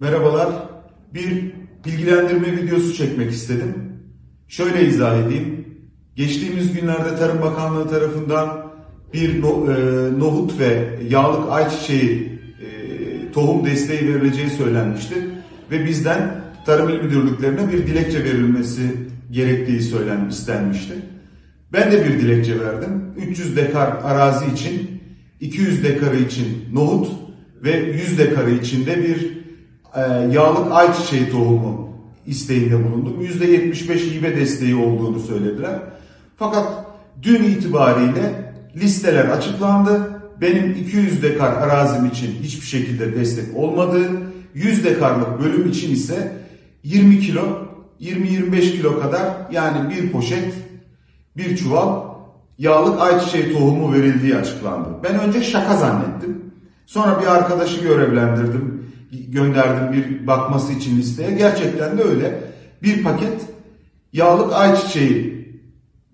Merhabalar. Bir bilgilendirme videosu çekmek istedim. Şöyle izah edeyim. Geçtiğimiz günlerde Tarım Bakanlığı tarafından bir e, nohut ve yağlık ayçiçeği e, tohum desteği verileceği söylenmişti. Ve bizden Tarım İl Müdürlüklerine bir dilekçe verilmesi gerektiği söylen istenmişti. Ben de bir dilekçe verdim. 300 dekar arazi için, 200 dekarı için nohut ve 100 dekarı için de bir yağlık ayçiçeği tohumu isteğinde bulundum. %75 hibe desteği olduğunu söylediler. Fakat dün itibariyle listeler açıklandı. Benim 200 dekar arazim için hiçbir şekilde destek olmadığı, 100 dekarlık bölüm için ise 20 kilo, 20-25 kilo kadar yani bir poşet, bir çuval yağlık ayçiçeği tohumu verildiği açıklandı. Ben önce şaka zannettim. Sonra bir arkadaşı görevlendirdim, gönderdim bir bakması için listeye. Gerçekten de öyle. Bir paket yağlık ayçiçeği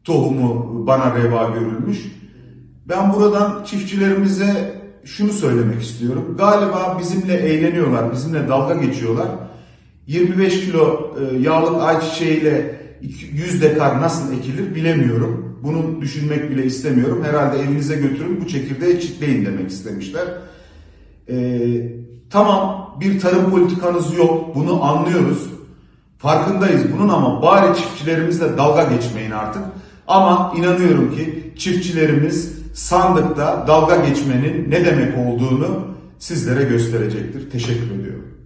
tohumu bana reva görülmüş. Ben buradan çiftçilerimize şunu söylemek istiyorum. Galiba bizimle eğleniyorlar, bizimle dalga geçiyorlar. 25 kilo e, yağlık ayçiçeğiyle 100 dekar nasıl ekilir bilemiyorum. Bunu düşünmek bile istemiyorum. Herhalde evinize götürün bu çekirdeği çitleyin demek istemişler. Ee, tamam bir tarım politikanız yok bunu anlıyoruz. Farkındayız bunun ama bari çiftçilerimizle dalga geçmeyin artık. Ama inanıyorum ki çiftçilerimiz sandıkta dalga geçmenin ne demek olduğunu sizlere gösterecektir. Teşekkür ediyorum.